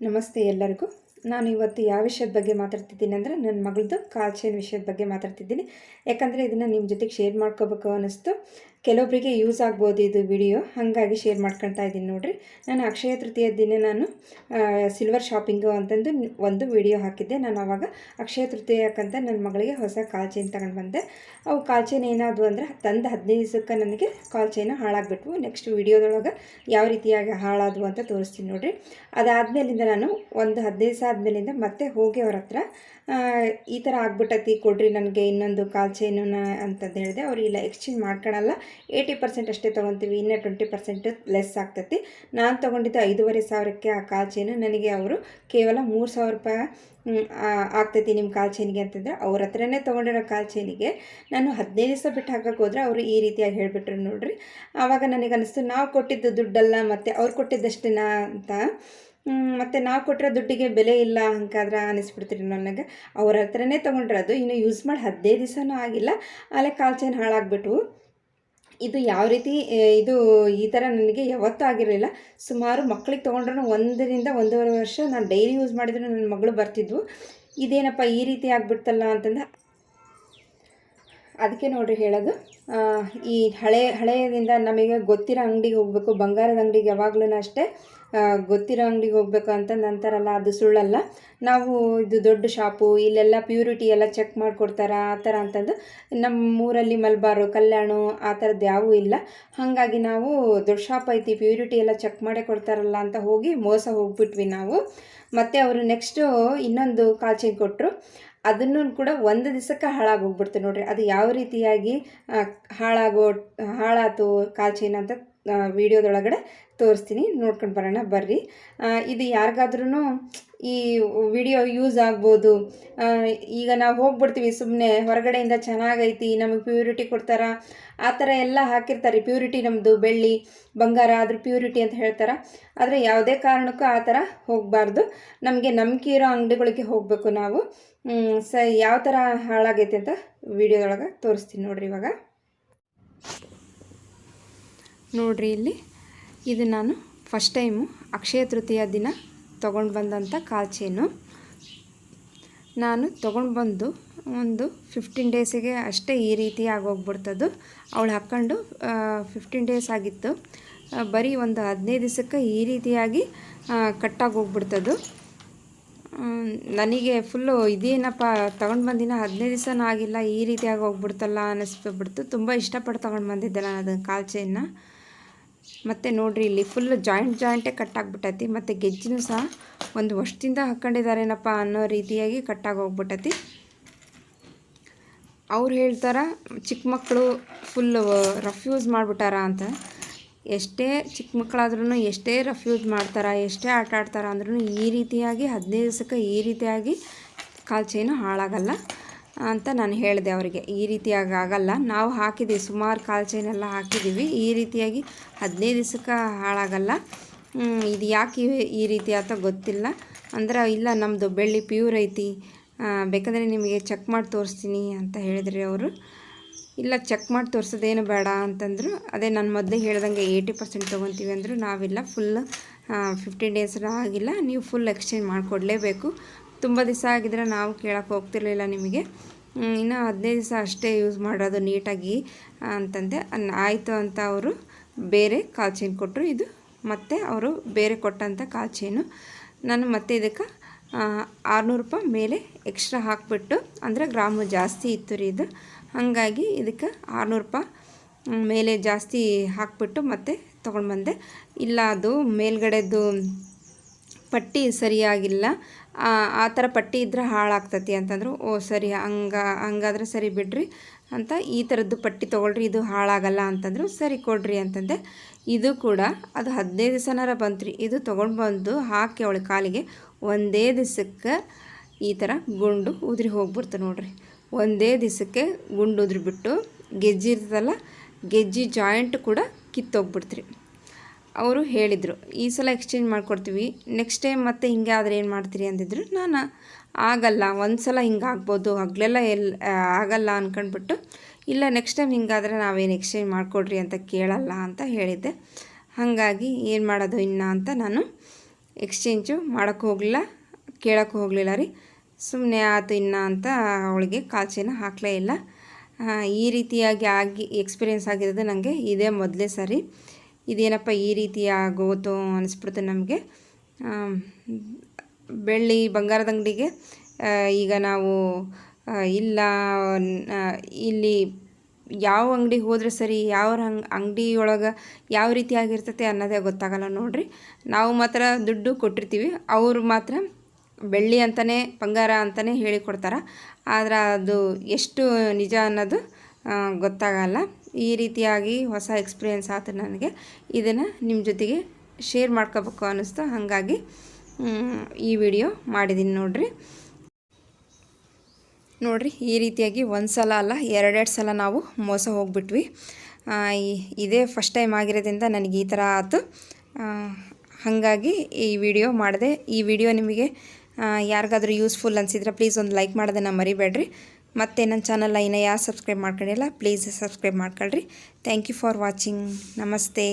ನಮಸ್ತೆ ಎಲ್ಲರಿಗೂ. ನಾನು ಇವತ್ತು ಯಾವ ವಿಷಯದ ಬಗ್ಗೆ ಮಾತಾಡ್ತಿದ್ದೀನಿ ಅಂದರೆ ನನ್ನ ಮಗಳದು ಕಾಲ್ ಚೈನ್ ವಿಷಯದ ಬಗ್ಗೆ ಮಾತಾಡ್ತಿದ್ದೀನಿ. ಯಾಕಂದರೆ ಇದನ್ನು ನಿಮ್ಮ ಜೊತೆಗೆ ಶೇರ್ ಮಾಡ್ಕೋಬೇಕು ಅನ್ನಿಸ್ತು. ಕೆಲವೊಬ್ಬರಿಗೆ ಯೂಸ್ ಆಗ್ಬೋದು ಇದು ವಿಡಿಯೋ. ಹಾಗಾಗಿ ಶೇರ್ ಮಾಡ್ಕೊಳ್ತಾ ಇದ್ದೀನಿ ನೋಡಿರಿ. ನಾನು ಅಕ್ಷಯ ತೃತೀಯ ದಿನ ನಾನು ಸಿಲ್ವರ್ ಶಾಪಿಂಗು ಅಂತಂದು ಒಂದು ವಿಡಿಯೋ ಹಾಕಿದ್ದೆ. ನಾನು ಆವಾಗ ಅಕ್ಷಯ ತೃತೀಯಕ್ಕಂತ ನನ್ನ ಮಗಳಿಗೆ ಹೊಸ ಕಾಲ್ ಚೈನ್ ತಗೊಂಡು ಬಂದೆ. ಅವು ಕಾಲ್ ಚೈನ್ ಏನಾದವು ಅಂದರೆ ತಂದು ಹದಿನೈದು ದಿವಸಕ್ಕೆ ನನಗೆ ಕಾಲ್ ಚೈನು ಹಾಳಾಗ್ಬಿಟ್ವು. ನೆಕ್ಸ್ಟ್ ವಿಡಿಯೋದೊಳಗೆ ಯಾವ ರೀತಿಯಾಗಿ ಹಾಳಾದವು ಅಂತ ತೋರಿಸ್ತೀನಿ ನೋಡಿರಿ. ಅದಾದಮೇಲಿಂದ ನಾನು ಒಂದು ಹದಿನೈದು ದಿವಸ ಆದಮೇಲಿಂದ ಮತ್ತೆ ಹೋಗಿ ಅವ್ರ ಹತ್ರ ಈ ಥರ ಆಗ್ಬಿಟ್ಟತಿ ಕೊಡ್ರಿ ನನಗೆ ಇನ್ನೊಂದು ಕಾಲ್ ಚೈನು ಅಂತಂದು ಹೇಳಿದೆ. ಅವ್ರು ಇಲ್ಲ ಎಕ್ಸ್ಚೇಂಜ್ ಮಾಡ್ಕೊಳಲ್ಲ. ಏಯ್ಟಿ ಪರ್ಸೆಂಟ್ ಅಷ್ಟೇ ತೊಗೊತೀವಿ, ಇನ್ನೂ ಟ್ವೆಂಟಿ ಪರ್ಸೆಂಟ್ ಲೆಸ್ ಆಗ್ತೈತಿ. ನಾನು ತೊಗೊಂಡಿದ್ದು ಐದೂವರೆ ಸಾವಿರಕ್ಕೆ ಆ ಕಾಲ್ ಚೈನು ನನಗೆ ಅವರು ಕೇವಲ ಮೂರು ಸಾವಿರ ರೂಪಾಯಿ ಆಗ್ತೈತಿ ನಿಮ್ಮ ಕಾಲ್ ಚೈನಿಗೆ ಅಂತಂದರೆ ಅವ್ರ ಹತ್ರನೇ ತೊಗೊಂಡಿರೋ ಕಾಲ್ ಚೈನಿಗೆ ನಾನು ಹದಿನೈದು ದಿವಸ ಬಿಟ್ಟು ಹಾಕಕ್ಕೆ ಹೋದ್ರೆ ಅವರು ಈ ರೀತಿಯಾಗಿ ಹೇಳಿಬಿಟ್ರು ನೋಡ್ರಿ. ಆವಾಗ ನನಗೆ ಅನಿಸ್ತು, ನಾವು ಕೊಟ್ಟಿದ್ದು ದುಡ್ಡಲ್ಲ ಮತ್ತು ಅವ್ರು ಕೊಟ್ಟಿದ್ದಷ್ಟೇನಾ ಅಂತ. ಮತ್ತು ನಾವು ಕೊಟ್ಟಿರೋ ದುಡ್ಡಿಗೆ ಬೆಲೆ ಇಲ್ಲ ಹಂಗಾದ್ರೆ ಅನಿಸ್ಬಿಡ್ತೀರಿ ನನಗೆ. ಅವ್ರ ಹತ್ರನೇ ತೊಗೊಂಡಿರೋದು, ಇನ್ನು ಯೂಸ್ ಮಾಡಿ ಹದಿನೈದು ದಿವಸನೂ ಆಗಿಲ್ಲ. ಅಲ್ಲೇ ಕಾಲು ಚೈನ್ ಹಾಳಾಗ್ಬಿಟ್ವು. ಇದು ಯಾವ ರೀತಿ ಇದು ಈ ಥರ ನನಗೆ ಯಾವತ್ತೂ ಆಗಿರಲಿಲ್ಲ. ಸುಮಾರು ಮಕ್ಕಳಿಗೆ ತೊಗೊಂಡ್ರೂ ಒಂದರಿಂದ ಒಂದೂವರೆ ವರ್ಷ ನಾನು ಡೈಲಿ ಯೂಸ್ ಮಾಡಿದ್ರೆ ನನ್ನ ಮಗಳು ಬರ್ತಿದ್ವು. ಇದೇನಪ್ಪ ಈ ರೀತಿ ಆಗಿಬಿಡ್ತಲ್ಲ ಅಂತಂದು ಅದಕ್ಕೆ ನೋಡ್ರಿ ಹೇಳೋದು ಈ ಹಳೆ, ಹಳೆಯದಿಂದ ನಮಗೆ ಗೊತ್ತಿರೋ ಅಂಗಡಿಗೆ ಹೋಗಬೇಕು, ಬಂಗಾರದ ಅಂಗಡಿಗೆ ಯಾವಾಗಲೂ ಅಷ್ಟೇ ಗೊತ್ತಿರೋ ಅಂಗಡಿಗೆ ಹೋಗ್ಬೇಕು ಅಂತಂದು ಅಂತಾರಲ್ಲ ಅದು ಸುಳ್ಳಲ್ಲ. ನಾವು ಇದು ದೊಡ್ಡ ಶಾಪು, ಇಲ್ಲೆಲ್ಲ ಪ್ಯೂರಿಟಿ ಎಲ್ಲ ಚೆಕ್ ಮಾಡಿಕೊಡ್ತಾರ, ಆ ಥರ ಅಂತಂದು ನಮ್ಮ ಊರಲ್ಲಿ ಮಲ್ಬಾರು, ಕಲ್ಯಾಣು, ಆ ಥರದ್ದು ಯಾವೂ ಇಲ್ಲ. ಹಾಗಾಗಿ ನಾವು ದೊಡ್ಡ ಶಾಪ್ ಐತಿ ಪ್ಯೂರಿಟಿ ಎಲ್ಲ ಚೆಕ್ ಮಾಡೇ ಕೊಡ್ತಾರಲ್ಲ ಅಂತ ಹೋಗಿ ಮೋಸ ಹೋಗ್ಬಿಟ್ವಿ ನಾವು. ಮತ್ತು ಅವರು ನೆಕ್ಸ್ಟು ಇನ್ನೊಂದು ಕಾಲ್ ಚೈನ್ ಕೊಟ್ಟರು ಅದನ್ನು ಕೂಡ ಒಂದು ದಿವಸಕ್ಕೆ ಹಾಳಾಗೋಗ್ಬಿಡ್ತು ನೋಡ್ರಿ. ಅದು ಯಾವ ರೀತಿಯಾಗಿ ಹಾಳಾಗೋ ಹಾಳಾತು ಕಾಲ್ ಚೈನ್ ಅಂತ ವಿಡಿಯೋದೊಳಗಡೆ ತೋರಿಸ್ತೀನಿ. ನೋಡ್ಕೊಂಡು ಬರೋಣ, ಬರ್ರಿ. ಇದು ಯಾರಿಗಾದ್ರೂ ಈ ವಿಡಿಯೋ ಯೂಸ್ ಆಗ್ಬೋದು. ಈಗ ನಾವು ಹೋಗ್ಬಿಡ್ತೀವಿ ಸುಮ್ಮನೆ ಹೊರಗಡೆಯಿಂದ ಚೆನ್ನಾಗೈತಿ, ನಮಗೆ ಪ್ಯೂರಿಟಿ ಕೊಡ್ತಾರ. ಆ ಥರ ಎಲ್ಲ ಹಾಕಿರ್ತಾರೆ. ಪ್ಯೂರಿಟಿ ನಮ್ಮದು ಬೆಳ್ಳಿ, ಬಂಗಾರ, ಅದ್ರ ಪ್ಯೂರಿಟಿ ಅಂತ ಹೇಳ್ತಾರೆ. ಆದರೆ ಯಾವುದೇ ಕಾರಣಕ್ಕೂ ಆ ಥರ ಹೋಗಬಾರ್ದು. ನಮಗೆ ನಂಬಿಕೆ ಇರೋ ಅಂಗಡಿಗಳಿಗೆ ಹೋಗಬೇಕು ನಾವು. ಸ ಯಾವ ಥರ ಹಾಳಾಗೈತೆ ಅಂತ ವಿಡಿಯೋದೊಳಗೆ ತೋರಿಸ್ತೀನಿ ನೋಡ್ರಿ ಇವಾಗ. ನೋಡ್ರಿ ಇಲ್ಲಿ. ಇದು ನಾನು ಫಸ್ಟ್ ಟೈಮು ಅಕ್ಷಯ ತೃತೀಯ ದಿನ ತೊಗೊಂಡು ಬಂದಂಥ ಕಾಲ್ ಚೈನು ನಾನು ತೊಗೊಂಡು ಬಂದು ಒಂದು ಫಿಫ್ಟೀನ್ ಡೇಸಿಗೆ ಅಷ್ಟೇ ಈ ರೀತಿ ಆಗೋಗ್ಬಿಡ್ತದ್ದು. ಅವಳು ಹಾಕ್ಕೊಂಡು ಫಿಫ್ಟೀನ್ ಡೇಸ್ ಆಗಿತ್ತು. ಬರೀ ಒಂದು ಹದಿನೈದು ದಿವಸಕ್ಕೆ ಈ ರೀತಿಯಾಗಿ ಕಟ್ಟಾಗಿ ಹೋಗ್ಬಿಡ್ತದ್ದು ಮ್, ನನಗೆ ಫುಲ್ಲು ಇದೇನಪ್ಪ ತೊಗೊಂಡು ಬಂದಿನ ಹದಿನೈದು ದಿವಸನೂ ಆಗಿಲ್ಲ ಈ ರೀತಿಯಾಗಿ ಹೋಗ್ಬಿಡ್ತಲ್ಲ ಅನ್ನಿಸ್ಬಿಡ್ತು. ತುಂಬ ಇಷ್ಟಪಟ್ಟು ತೊಗೊಂಡು ಬಂದಿದ್ದೆ ನಾನು ಅದನ್ನು ಕಾಲ್ ಮತ್ತು ನೋಡಿರಿ ಇಲ್ಲಿ ಫುಲ್ ಜಾಯಿಂಟ್ ಜಾಯಿಂಟೇ ಕಟ್ಟಾಗ್ಬಿಟ್ಟೈತಿ ಮತ್ತು ಗೆಜ್ಜಿನೂ ಸಹ ಒಂದು ವರ್ಷದಿಂದ ಹಾಕ್ಕೊಂಡಿದ್ದಾರೇನಪ್ಪ ಅನ್ನೋ ರೀತಿಯಾಗಿ ಕಟ್ಟಾಗಿ ಹೋಗ್ಬಿಟ್ಟೈತಿ. ಅವ್ರು ಹೇಳ್ತಾರೆ ಚಿಕ್ಕ ಮಕ್ಕಳು ಫುಲ್ ರಫ್ ಯೂಸ್ ಮಾಡಿಬಿಟ್ಟಾರ ಅಂತ. ಎಷ್ಟೇ ಚಿಕ್ಕ ಮಕ್ಕಳಾದ್ರೂ ಎಷ್ಟೇ ರಫ್ ಯೂಸ್ ಮಾಡ್ತಾರ, ಎಷ್ಟೇ ಆಟ ಆಡ್ತಾರೆ ಅಂದ್ರೂ ಈ ರೀತಿಯಾಗಿ ಹದಿನೈದು ದಿವಸಕ್ಕೆ ಈ ರೀತಿಯಾಗಿ ಕಾಲು ಚೈನು ಹಾಳಾಗಲ್ಲ. ಅಂತ ನಾನು ಹೇಳಿದೆ ಅವರಿಗೆ. ಈ ರೀತಿಯಾಗಿ ಆಗಲ್ಲ. ನಾವು ಹಾಕಿದ್ದೀವಿ. ಸುಮಾರು ಕಾಲು ಚೈನೆಲ್ಲ ಹಾಕಿದ್ದೀವಿ. ಈ ರೀತಿಯಾಗಿ ಹದಿನೈದು ದಿವಸಕ್ಕೆ ಹಾಳಾಗಲ್ಲ. ಇದು ಯಾಕೆ ಈ- ರೀತಿ ಆತ ಗೊತ್ತಿಲ್ಲ. ಅಂದ್ರೆ ಇಲ್ಲ ನಮ್ಮದು ಬೆಳ್ಳಿ ಪ್ಯೂರ್ ಐತಿ. ಬೇಕಾದರೆ ನಿಮಗೆ ಚೆಕ್ ಮಾಡಿ ತೋರಿಸ್ತೀನಿ ಅಂತ ಹೇಳಿದ್ರಿ ಅವರು. ಇಲ್ಲ ಚೆಕ್ ಮಾಡಿ ತೋರಿಸೋದೇನು ಬೇಡ ಅಂತಂದರು. ಅದೇ ನಾನು ಮೊದಲೇ ಹೇಳ್ದಂಗೆ ಏಯ್ಟಿ ಪರ್ಸೆಂಟ್ ತೊಗೊತೀವಿ ಅಂದರು. ನಾವಿಲ್ಲ ಫುಲ್ ಫಿಫ್ಟೀನ್ ಡೇಸ್ ಆಗಿಲ್ಲ. ನೀವು ಫುಲ್ ಎಕ್ಸ್ಚೇಂಜ್ ಮಾಡಿಕೊಡ್ಲೇಬೇಕು. ತುಂಬ ದಿವಸ ಆಗಿದ್ರೆ ನಾವು ಕೇಳೋಕ್ಕೆ ಹೋಗ್ತಿರ್ಲಿಲ್ಲ ನಿಮಗೆ. ಇನ್ನು ಹದಿನೈದು ದಿವಸ ಅಷ್ಟೇ ಯೂಸ್ ಮಾಡೋದು ನೀಟಾಗಿ ಅಂತಂದೆ. ಆಯಿತು ಅಂತ ಅವರು ಬೇರೆ ಕಾಲ್ ಚೈನ್ ಕೊಟ್ಟರು ಇದು ಮತ್ತೆ ಅವರು ಬೇರೆ ಕೊಟ್ಟಂಥ ಕಾಲ್ ಚೈನು ನಾನು ಮತ್ತೆ ಇದಕ್ಕೆ ಆರುನೂರು ರೂಪಾಯಿ ಮೇಲೆ ಎಕ್ಸ್ಟ್ರಾ ಹಾಕಿಬಿಟ್ಟು, ಅಂದರೆ ಗ್ರಾಮು ಜಾಸ್ತಿ ಇತ್ತು ರೀ ಇದು. ಹಾಗಾಗಿ ಇದಕ್ಕೆ ಆರುನೂರು ರೂಪಾಯಿ ಮೇಲೆ ಜಾಸ್ತಿ ಹಾಕಿಬಿಟ್ಟು ಮತ್ತೆ ತೊಗೊಂಡು ಬಂದೆ ಇಲ್ಲ, ಅದು ಮೇಲ್ಗಡೆದು ಪಟ್ಟಿ ಸರಿಯಾಗಿಲ್ಲ. ಆ ಥರ ಪಟ್ಟಿ ಇದ್ರೆ ಹಾಳಾಗ್ತತಿ ಅಂತಂದರು, ಓ, ಸರಿ, ಹಂಗ, ಹಂಗಾದ್ರೆ ಸರಿ ಬಿಡ್ರಿ ಅಂತ ಈ ಥರದ್ದು ಪಟ್ಟಿ ತೊಗೊಳ್ರಿ, ಇದು ಹಾಳಾಗಲ್ಲ ಅಂತಂದರು, ಸರಿ ಕೊಡ್ರಿ ಅಂತಂದೆ. ಇದು ಕೂಡ ಅದು ಹದಿನೈದು ದಿವಸನಾರ ಬಂತ್ರಿ. ಇದು ತೊಗೊಂಡು ಬಂದು ಹಾಕಿ ಅವಳ ಕಾಲಿಗೆ, ಒಂದೇ ದಿವಸಕ್ಕೆ ಈ ಥರ ಗುಂಡು ಉದುರಿ ಹೋಗ್ಬಿಡ್ತು ನೋಡ್ರಿ. ಒಂದೇ ದಿವಸಕ್ಕೆ ಗುಂಡು ಉದುರಿ ಬಿಟ್ಟು ಗೆಜ್ಜಿ ಇರ್ತದಲ್ಲ, ಗೆಜ್ಜಿ ಜಾಯಿಂಟ್ ಕೂಡ ಕಿತ್ತೋಗ್ಬಿಡ್ತ್ರಿ. ಅವರು ಹೇಳಿದರು, ಈ ಸಲ ಎಕ್ಸ್ಚೇಂಜ್ ಮಾಡಿಕೊಡ್ತೀವಿ. ನೆಕ್ಸ್ಟ್ ಟೈಮ್ ಮತ್ತೆ ಹಿಂಗೆ ಆದರೆ ಏನು ಮಾಡ್ತೀರಿ? ಅಂದಿದ್ರು. ನಾನು, ಆಗಲ್ಲ. ಒಂದು ಸಲ ಹಿಂಗೆ ಆಗ್ಬೋದು. ಹಗಲೆಲ್ಲ ಎಲ್ ಆಗಲ್ಲ ಅಂದ್ಕೊಂಡ್ಬಿಟ್ಟು ಇಲ್ಲ ನೆಕ್ಸ್ಟ್ ಟೈಮ್ ಹಿಂಗಾದರೆ ನಾವೇನು ಎಕ್ಸ್ಚೇಂಜ್ ಮಾಡಿಕೊಡ್ರಿ ಅಂತ ಕೇಳಲ್ಲ ಅಂತ ಹೇಳಿದ್ದೆ. ಹಾಗಾಗಿ ಏನು ಮಾಡೋದು ಇನ್ನು ಅಂತ ನಾನು ಎಕ್ಸ್ಚೇಂಜು ಮಾಡೋಕ್ಕೆ ಹೋಗಲಿಲ್ಲ. ಕೇಳೋಕ್ಕೆ ಹೋಗಲಿಲ್ಲ ರೀ. ಸುಮ್ಮನೆ ಆತು ಇನ್ನ ಅಂತ ಅವಳಿಗೆ ಕಾಲ್ಚೆನ ಹಾಕಲೇ ಇಲ್ಲ. ಈ ರೀತಿಯಾಗಿ ಆಗಿ ಎಕ್ಸ್ಪೀರಿಯೆನ್ಸ್ ಆಗಿರೋದು ನನಗೆ ಇದೇ ಮೊದಲೇ ಸರಿ. ಇದೇನಪ್ಪ ಈ ರೀತಿ ಆಗೋತು ಅನಿಸ್ಬಿಡ್ತು ನಮಗೆ? ಬೆಳ್ಳಿ ಬಂಗಾರದ ಅಂಗಡಿಗೆ ಈಗ ನಾವು ಇಲ್ಲ ಇಲ್ಲಿ ಯಾವ ಅಂಗಡಿಗೆ ಹೋದರೆ ಸರಿ, ಯಾವ ಹಂಗ್ ಅಂಗಡಿ ಒಳಗೆ ಯಾವ ರೀತಿ ಆಗಿರ್ತೈತೆ ಅನ್ನೋದೇ ಗೊತ್ತಾಗಲ್ಲ ನೋಡಿರಿ. ನಾವು ಮಾತ್ರ ದುಡ್ಡು ಕೊಟ್ಟಿರ್ತೀವಿ, ಅವರು ಮಾತ್ರ ಬೆಳ್ಳಿ ಅಂತಲೇ ಬಂಗಾರ ಅಂತಲೇ ಹೇಳಿಕೊಡ್ತಾರೆ. ಆದರೆ ಅದು ಎಷ್ಟು ನಿಜ ಅನ್ನೋದು ಗೊತ್ತಾಗಲ್ಲ. ಈ ರೀತಿಯಾಗಿ ಹೊಸ ಎಕ್ಸ್ಪೀರಿಯೆನ್ಸ್ ಆಯ್ತು ನನಗೆ. ಇದನ್ನು ನಿಮ್ಮ ಜೊತೆಗೆ ಶೇರ್ ಮಾಡ್ಕೋಬೇಕು ಅನ್ನಿಸ್ತು. ಹಾಗಾಗಿ ಈ ವಿಡಿಯೋ ಮಾಡಿದ್ದೀನಿ ನೋಡ್ರಿ. ನೋಡ್ರಿ, ಈ ರೀತಿಯಾಗಿ ಒಂದು ಸಲ ಅಲ್ಲ, ಎರಡೆರಡು ಸಲ ನಾವು ಮೋಸ ಹೋಗ್ಬಿಟ್ವಿ. ಇದೇ ಫಸ್ಟ್ ಟೈಮ್ ಆಗಿರೋದ್ರಿಂದ ನನಗೆ ಈ ಥರ ಆಯ್ತು ಹಾಗಾಗಿ ಈ ವಿಡಿಯೋ ಮಾಡಿದೆ. ಈ ವಿಡಿಯೋ ನಿಮಗೆ ಯಾರಿಗಾದರೂ ಯೂಸ್ಫುಲ್ ಅನಿಸಿದ್ರೆ ಪ್ಲೀಸ್ ಒಂದು ಲೈಕ್ ಮಾಡೋದನ್ನು ಮರಿಬೇಡ್ರಿ. ಮತ್ತು ನನ್ನ ಚಾನಲ್ನ ಐನ ಯಾರು ಸಬ್ಸ್ಕ್ರೈಬ್ ಮಾಡ್ಕೊಂಡಿಲ್ಲ ಪ್ಲೀಸ್ ಸಬ್ಸ್ಕ್ರೈಬ್ ಮಾಡ್ಕೊಳ್ರಿ. ಥ್ಯಾಂಕ್ ಯು ಫಾರ್ ವಾಚಿಂಗ್ ನಮಸ್ತೆ.